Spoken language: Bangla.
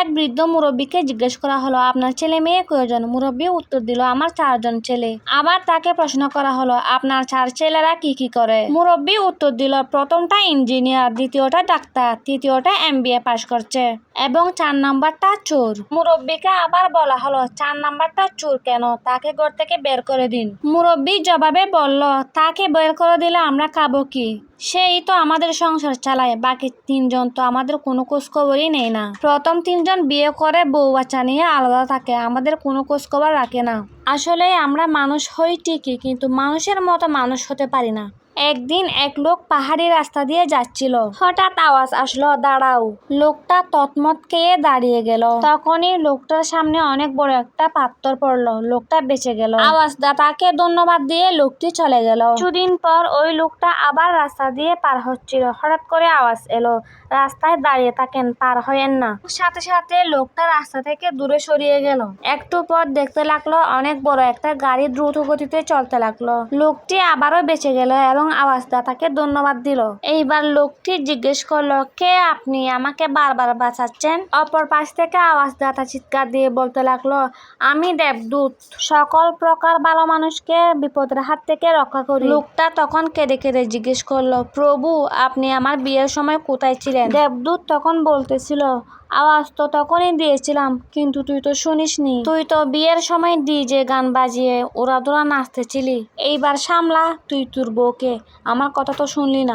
এক বৃদ্ধ মুরব্বীকে জিজ্ঞেস করা হলো, আপনার ছেলে মেয়ে কয়জন? মুরব্বী উত্তর দিল, আমার চারজন ছেলে। আবার তাকে প্রশ্ন করা হলো, আপনার চার ছেলেরা কি কি করে? মুরব্বী উত্তর দিল, প্রথমটা ইঞ্জিনিয়ার, দ্বিতীয়টা ডাক্তার, তৃতীয়টা এমবিএ পাশ করছে এবং চার নাম্বারটা চোর। মুরব্বীকে আবার বলা হলো, চার নাম্বারটা চোর কেন? তাকে ঘর থেকে বের করে দিন। মুরব্বী জবাবে বলল, তাকে বের করে দিলে আমরা খাব কি? সেই তো আমাদের সংসার চালায়, বাকি তিনজন তো আমাদের কোনো খোঁজখবরই নেই না। প্রথম তিনজন বিয়ে করে বউ বাচ্চা নিয়ে আলাদা থাকে, আমাদের কোনো খোঁজখবর রাখে না। আসলে আমরা মানুষ হই ঠিকই, কিন্তু মানুষের মতো মানুষ হতে পারি না। একদিন এক লোক পাহাড়ি রাস্তা দিয়ে যাচ্ছিল। হঠাৎ আওয়াজ আসলো, দাঁড়াও। লোকটা তৎমত খেয়ে দাঁড়িয়ে গেল। তখনই লোকটার সামনে অনেক বড় একটা পাথর পড়ল। লোকটা বেঁচে গেল। আওয়াজদাতাকে ধন্যবাদ দিয়ে লোকটি চলে গেল। কিছুদিন পর ওই লোকটা আবার রাস্তা দিয়ে পার হচ্ছিল। হঠাৎ করে আওয়াজ এলো, রাস্তায় দাঁড়িয়ে থাকেন, পার হয়েন না। সাথে সাথে লোকটা রাস্তা থেকে দূরে সরিয়ে গেল। একটু পর দেখতে লাগল, অনেক বড় একটা গাড়ি দ্রুত গতিতে চলতে লাগল। লোকটি আবারও বেঁচে গেল এবং আওয়াজদাতাকে ধন্যবাদ দিল। এইবার লোকটি জিজ্ঞেস করল, কে আপনি? আমাকে বারবার বাঁচাচ্ছেন? অপর পাশ থেকে আওয়াজদাতা চিৎকার দিয়ে বলতে লাগল, আমি দেবদূত। সকল প্রকার ভালো মানুষকে বিপদের হাত থেকে রক্ষা করি। লোকটা তখন কেঁদে কেঁদে জিজ্ঞেস করল, প্রভু, আপনি আমার বিয়ের সময় কোথায় ছিলেন? দেবদূত তখন বলতেছিল আওয়াজ তো তখনই দিয়েছিলাম, কিন্তু তুই তো শুনিস নি তুই তো বিয়ের সময় ডিজে গান বাজিয়ে ওরা দোরা নাচতেছিলি। এইবার সামলা তুই তোর বউকে। আমার কথা তো শুনলি না।